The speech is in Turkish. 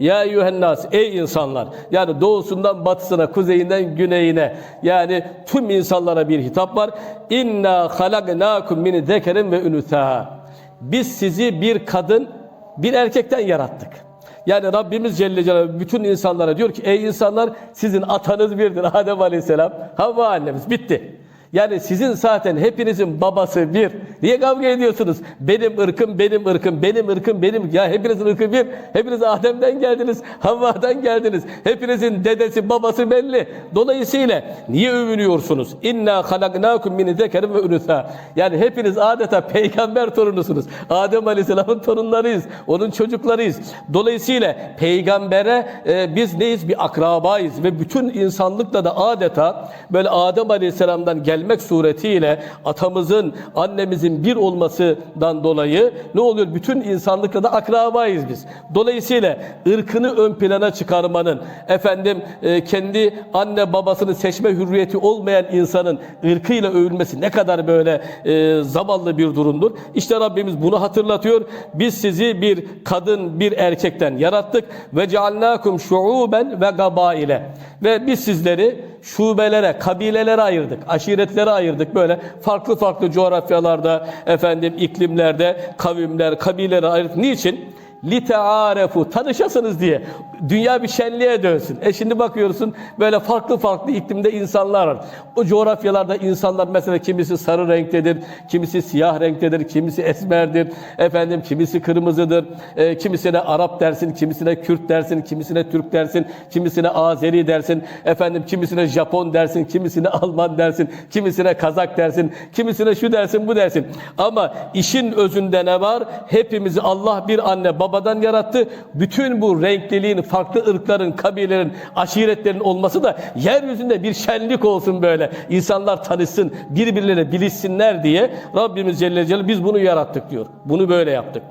Ya eyyühennas ey insanlar yani doğusundan batısına kuzeyinden güneyine yani tüm insanlara bir hitap var. İnna halaknakum min zekerin ve ünüsa. Biz sizi bir kadın bir erkekten yarattık. Yani Rabbimiz Celle Celaluhu bütün insanlara diyor ki ey insanlar sizin atanız birdir Adem Aleyhisselam. Havva annemiz bitti. Yani sizin zaten hepinizin babası bir. Niye kavga ediyorsunuz? Benim ırkım, benim ırkım, benim ırkım, benim. Ya hepinizin ırkı bir. Hepiniz Adem'den geldiniz, Havva'dan geldiniz. Hepinizin dedesi, babası belli. Dolayısıyla niye övünüyorsunuz? İnna halaknakum min zekerin ve ünüsa. Yani hepiniz adeta peygamber torunusunuz. Adem Aleyhisselam'ın torunlarıyız. Onun çocuklarıyız. Dolayısıyla peygambere e, biz neyiz? Bir akrabayız ve bütün insanlıkla da adeta böyle Adem Aleyhisselam'dan gelmek suretiyle atamızın, annemizin bir olmasından dolayı ne oluyor? Bütün insanlıkla da akrabayız biz. Dolayısıyla ırkını ön plana çıkarmanın, efendim e, kendi anne babasını seçme hürriyeti olmayan insanın ırkıyla övülmesi ne kadar böyle e, zavallı bir durumdur. İşte Rabbimiz bunu hatırlatıyor. Biz sizi bir kadın, bir erkekten yarattık ve cealnakum şuuben ve gabaile. Ve biz sizleri şubelere, kabilelere ayırdık, aşiretlere ayırdık. Böyle farklı farklı coğrafyalarda, efendim iklimlerde, kavimler, kabilelere ayırdık. Niçin? litearefu tanışasınız diye dünya bir şenliğe dönsün. E şimdi bakıyorsun böyle farklı farklı iklimde insanlar var. O coğrafyalarda insanlar mesela kimisi sarı renktedir, kimisi siyah renktedir, kimisi esmerdir, efendim kimisi kırmızıdır, e, kimisine Arap dersin, kimisine Kürt dersin, kimisine Türk dersin, kimisine Azeri dersin, efendim kimisine Japon dersin, kimisine Alman dersin, kimisine Kazak dersin, kimisine şu dersin, bu dersin. Ama işin özünde ne var? Hepimizi Allah bir anne babadan yarattı. Bütün bu renkliliğin, farklı ırkların, kabilelerin, aşiretlerin olması da yeryüzünde bir şenlik olsun böyle. İnsanlar tanışsın, birbirlerine bilişsinler diye Rabbimiz Celle Celaluhu biz bunu yarattık diyor. Bunu böyle yaptık.